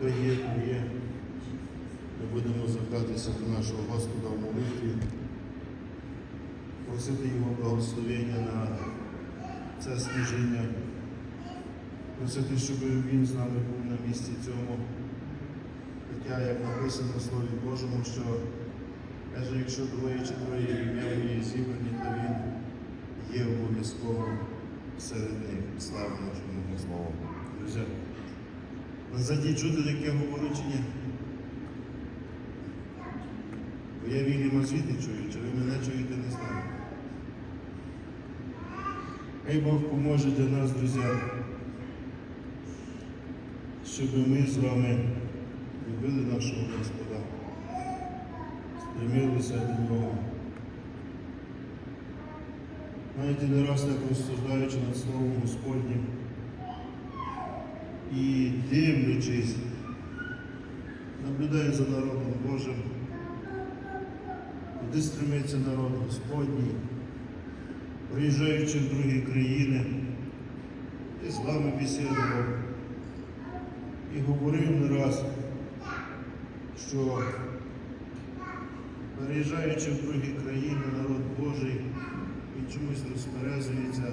то є, то є. Ми будемо звертатися до нашого Господа в молитві, просити Його благословення на це служіння, просити, щоб Він з нами був на місці цьому. Хоча, як написано в Слові Божому, що каже, якщо двоє чи троє ім'я моє зібрані, то він є обов'язково серед них. Слава нашому Господу. Друзі, назаді чути, як я? Бо я вільні освіти чую, чи ви мене чуєте, не знаю. Хай Бог поможе для нас, друзі, щоб ми з вами любили нашого Господа, стремилися до Нього. Знаєте, не раз так розсуждаючи над Словом Господнім і дивлячись, наблюдаю за народом Божим, куди стремиться народ Господній, приїжджаючи в другі країни, і з вами бесідував і говорив не раз, що переїжджаючи в другі країни, народ Божий, він чомусь розперезується.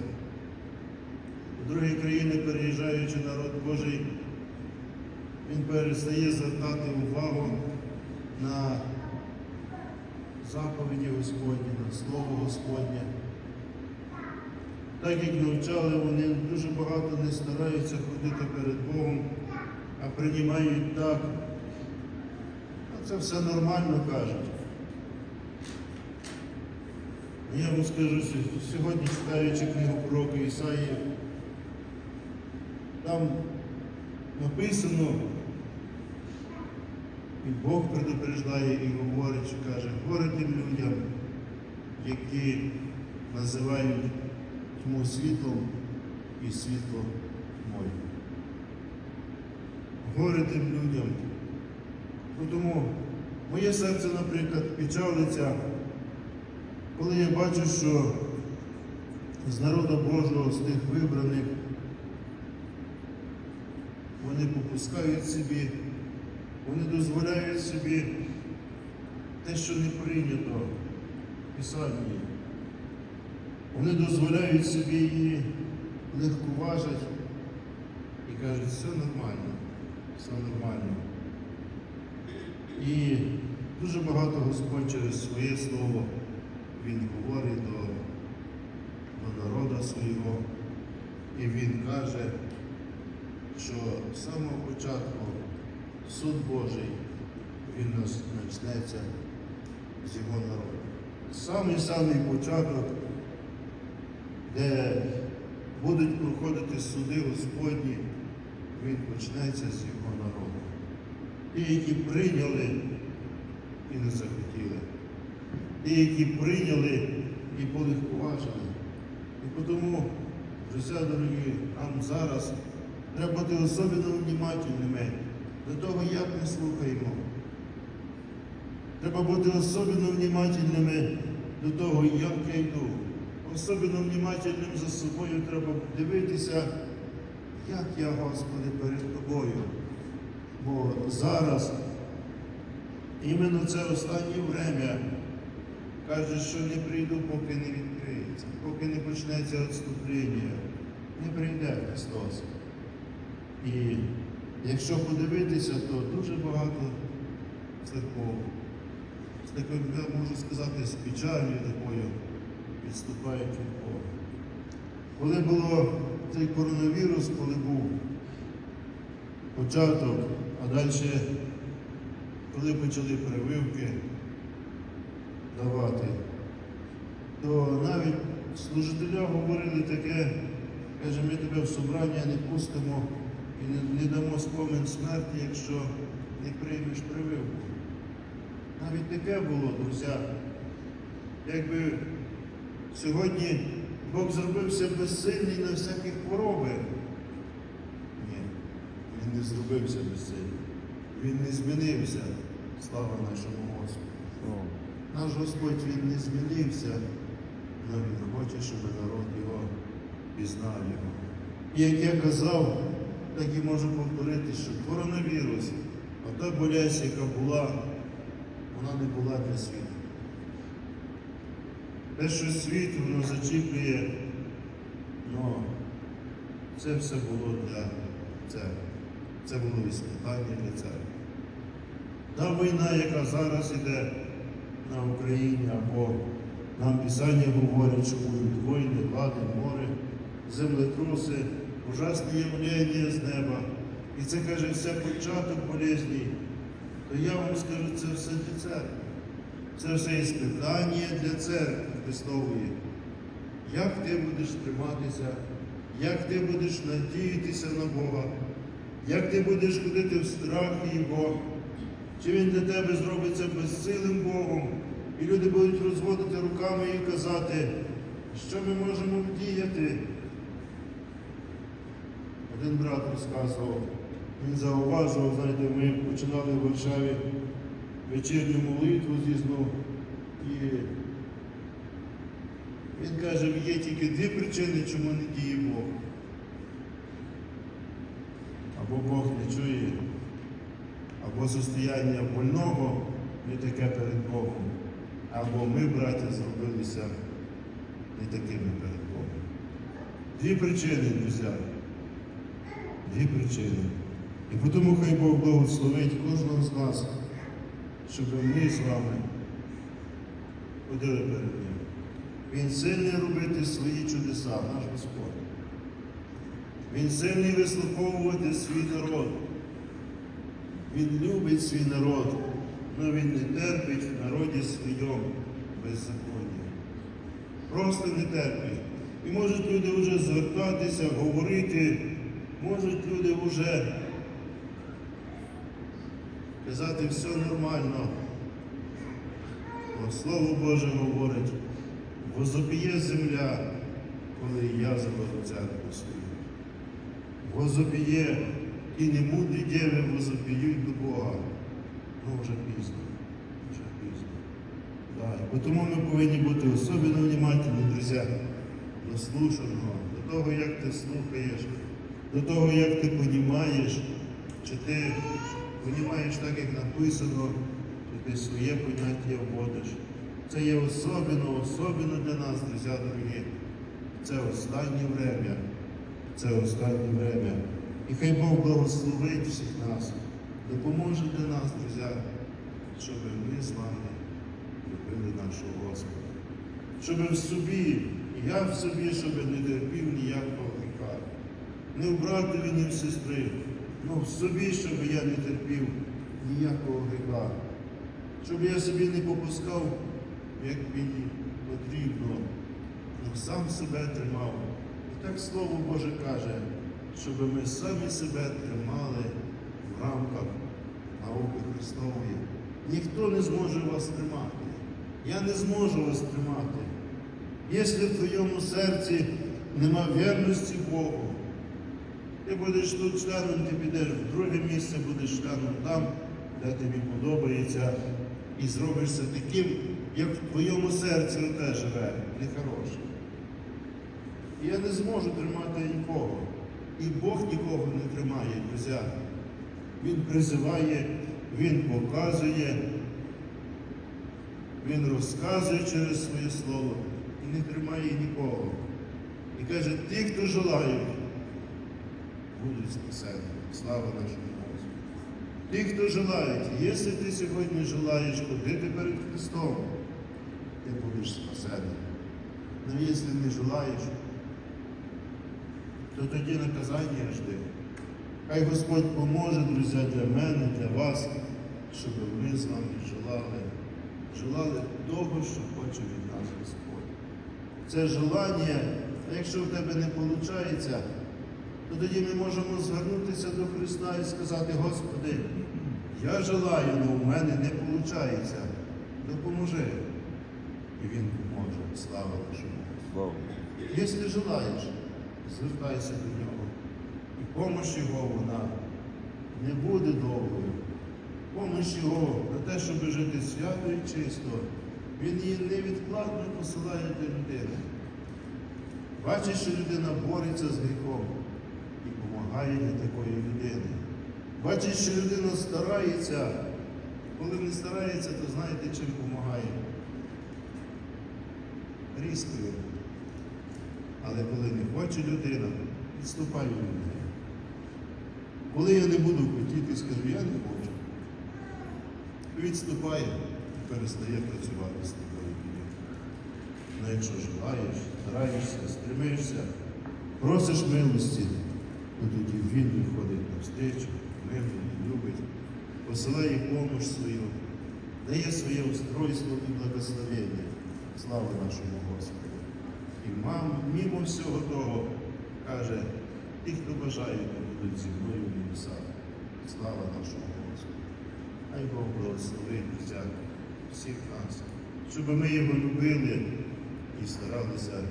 Другі країни, переїжджаючи народ Божий, він перестає звертати увагу на заповіді Господні, на Слово Господнє. Так як навчали, вони дуже багато не стараються ходити перед Богом, а приймають так. А це все нормально кажуть. Я вам скажу, сьогодні читаючи книгу пророка Ісаї, там написано, і Бог предупреждає і говорить, що каже, горе тим людям, які називають тьму світлом і світло моє. Горе тим людям. Ну, Тому моє серце, наприклад, печалиться, коли я бачу, що з народу Божого, з тих вибраних, вони попускають собі, вони дозволяють собі те, що не прийнято в Писанні. Вони дозволяють собі її легковажать і кажуть, все нормально, все нормально. І дуже багато Господь через своє слово Він говорить до, до народу свого, і Він каже, що з самого початку суд Божий він нас почнеться з його народу. Самий-самий початок, де будуть проходити суди Господні, він почнеться з його народу. Ті, які прийняли і не захотіли. Ті, які прийняли і полегковажили. І тому, друзі дорогі, нам зараз треба бути особливо внимательними до того, як ми слухаємо. Треба бути особливо внимательними до того, як я йду. Особливо внимательним за собою треба дивитися, як я, Господи, перед тобою. Бо зараз іменно це останнє время каже, що не прийду, поки не відкриється, поки не почнеться відступлення. Не прийде Христос. І якщо подивитися, то дуже багато церков, з такою, я можу сказати, з печалью такою відступають від Бога. Коли було цей коронавірус, коли був початок, а далі, коли почали прививки давати, то навіть служителя говорили таке, каже, ми тебе в собрання не пустимо і не, не дамо спомин смерті, якщо не приймеш прививку. Навіть таке було, друзі. Якби сьогодні Бог зробився безсильний на всякі хвороби. Ні, він не зробився безсильним. Він не змінився. Слава нашому Господу. Наш Господь Він не змінився, але Він хоче, щоб народ його пізнав його. І як я казав, так і можу повторити, що коронавірус, а та болячка, яка була, вона не була для світу. Те, що світ воно зачіплює, ну, це все було для церкви. Це було іспитання для церкви. Та війна, яка зараз іде на Україні, або нам Писання говорить, що будуть війни, влади, море, землетруси, ужасні явлення з неба. І це каже все початок болезні. То я вам скажу, це все для церкви. Це все іспитання для церкви Христової. Як ти будеш триматися, як ти будеш надіятися на Бога, як ти будеш ходити в страхі Його, чи Він для тебе зробиться безсилим Богом, і люди будуть розводити руками і казати, що ми можемо вдіяти. Один брат розказував, він зауважував, знаєте, ми починали в Варшаві вечірню молитву зізнув. І він каже, є тільки дві причини, чому не діє Бог. Або Бог не чує, або состояння больного не таке перед Богом, або ми, браття, зробилися не такими перед Богом. Дві причини, друзі. Дві причини. І тому хай Бог благословить кожного з нас, щоб ми з вами ходили перед Ним. Він сильний робити свої чудеса, наш Господь. Він сильний вислуховувати свій народ. Він любить свій народ, але він не терпить в народі своєму беззаконня. Просто не терпить. І можуть люди вже звертатися, говорити, можуть люди вже казати все нормально. Бо Слово Боже говорить, возопіє земля, коли я заберу церкву свою. Возопіє, і немудрі діви возопіють до Бога. Ну вже пізно. Вже пізно. Да. Тому ми повинні бути особливо внимательні, друзі, до до того, як ти слухаєш, до того, як ти понімаєш, чи ти понімаєш так, як написано, чи ти своє поняття вводиш. Це є особливо, особливо для нас, друзі, дорогі. Це останнє время. Це останнє время. І хай Бог благословить всіх нас, допоможе для нас, друзі, щоб ми з вами любили нашого Господа. Щоб в собі, я в собі, щоб не терпів ніякого. Не в братові, ні в сестри, але в собі, щоб я не терпів ніякого гріха. Щоб я собі не попускав, як мені потрібно, але сам себе тримав. І так Слово Боже каже, щоб ми самі себе тримали в рамках науки Христової. Ніхто не зможе вас тримати. Я не зможу вас тримати. Якщо в твоєму серці нема вірності Богу, ти будеш тут членом, ти підеш в друге місце, будеш членом там, де тобі подобається, і зробишся таким, як в твоєму серці оте живе, нехороше. Я не зможу тримати нікого. І Бог нікого не тримає, друзі. Він призиває, Він показує, Він розказує через своє слово і не тримає нікого. І каже, ті, хто желають, будуть спасені. Слава нашому Господу. Ті, хто желають, якщо ти сьогодні желаєш ходити перед Христом, ти будеш спасений. Але якщо не желаєш, то тоді наказання жди. Хай Господь поможе, друзі, для мене, для вас, щоб ми з вами желали, желали того, що хоче від нас Господь. Це желання, якщо в тебе не виходить, то тоді ми можемо звернутися до Христа і сказати, Господи, я желаю, але в мене не виходить. Допоможи. І Він поможе. Слава нашому Якщо желаєш, звертайся до нього. І помощь його вона не буде довгою. Помощь його на те, щоб жити свято і чисто, він її невідкладно посилає для людини. Бачиш, що людина бореться з гріхом допомагає такої людини. Бачить, що людина старається. Коли не старається, то знаєте, чим допомагає? Різкою. Але коли не хоче людина, відступаю від неї. Коли я не буду хотіти, скажу, я не хочу. Відступає і перестає працювати з тобою. Ну, якщо желаєш, стараєшся, стремишся, просиш милості, то тоді він виходить на встречу, милий, любить, посилає помощь свою, дає своє устройство і благословення. Слава нашому Господу. І мам, мимо всього того, каже, ті, хто бажає, то будуть зі мною в небесах. Слава нашому Господу. Хай Бог благословить всяк, всіх нас, щоб ми його любили і старалися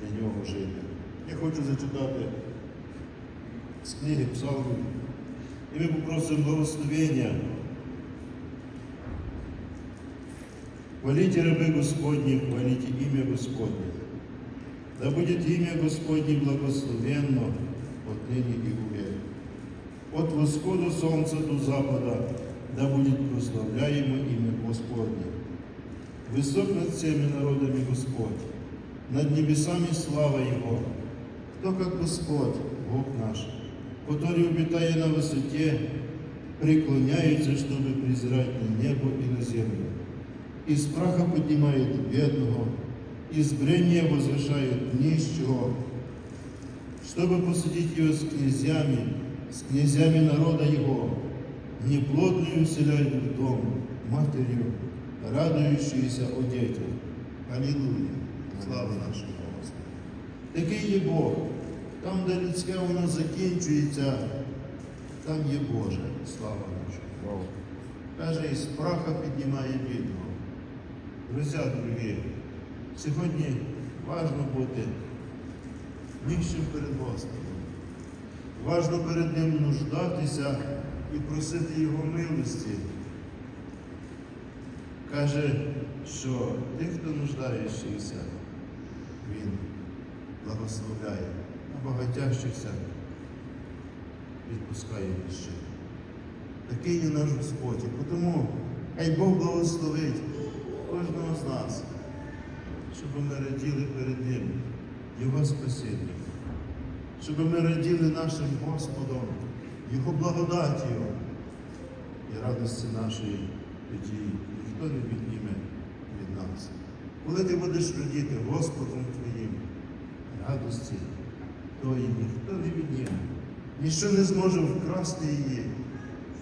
для нього жити. Я хочу зачитати з книги Псалмів, і ми попросимо благословення. Хвалите рабы Господни, хвалите имя Господне. Да будет имя Господне благословенно отныне и век. От восхода солнца до запада да будет прославляемо имя Господне. Высок над всеми народами Господь, над небесами слава Его. Кто как Господь, Бог наш, который обитает на высоте, преклоняется, чтобы презирать на небо и на землю. Из праха поднимает бедного, из брения возвышает нищего, чтобы посадить его с князьями, с князьями народа его, неплодную вселяет в дом, матерью, радующуюся о детях. Аллилуйя! Слава нашому Господу! Такий є Бог. Там, де людське воно закінчується, там є Боже. Слава нашому. Каже, із праха піднімає бідного. Друзі, дорогі, сьогодні важно бути нижчим перед Господом. Важно перед Ним нуждатися і просити Його милості. Каже, що тих, хто нуждаючийся, Він благословляє, багатящихся відпускає ще. Такий є наш Господь. Тому хай Бог благословить кожного з нас, щоб ми раділи перед Ним, Його спасінням, щоб ми раділи нашим Господом, Його благодаттю і радості нашої тоді ніхто не відніме від нас. Коли ти будеш радіти Господом Твоїм, радості, тої ніхто не відніме, ніщо не зможе вкрасти її.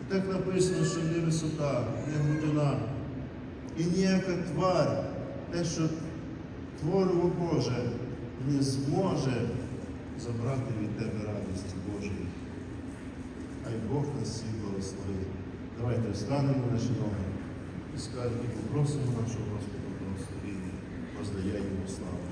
Так написано, що не висота, не глибина, і ніяка твар, те, що твориво Боже, не зможе забрати від тебе радості Божої. Хай Бог нас всіх благословить. Давайте встанемо на наші ноги і скажемо, попросимо нашого Господа благословення, воздаємо славу.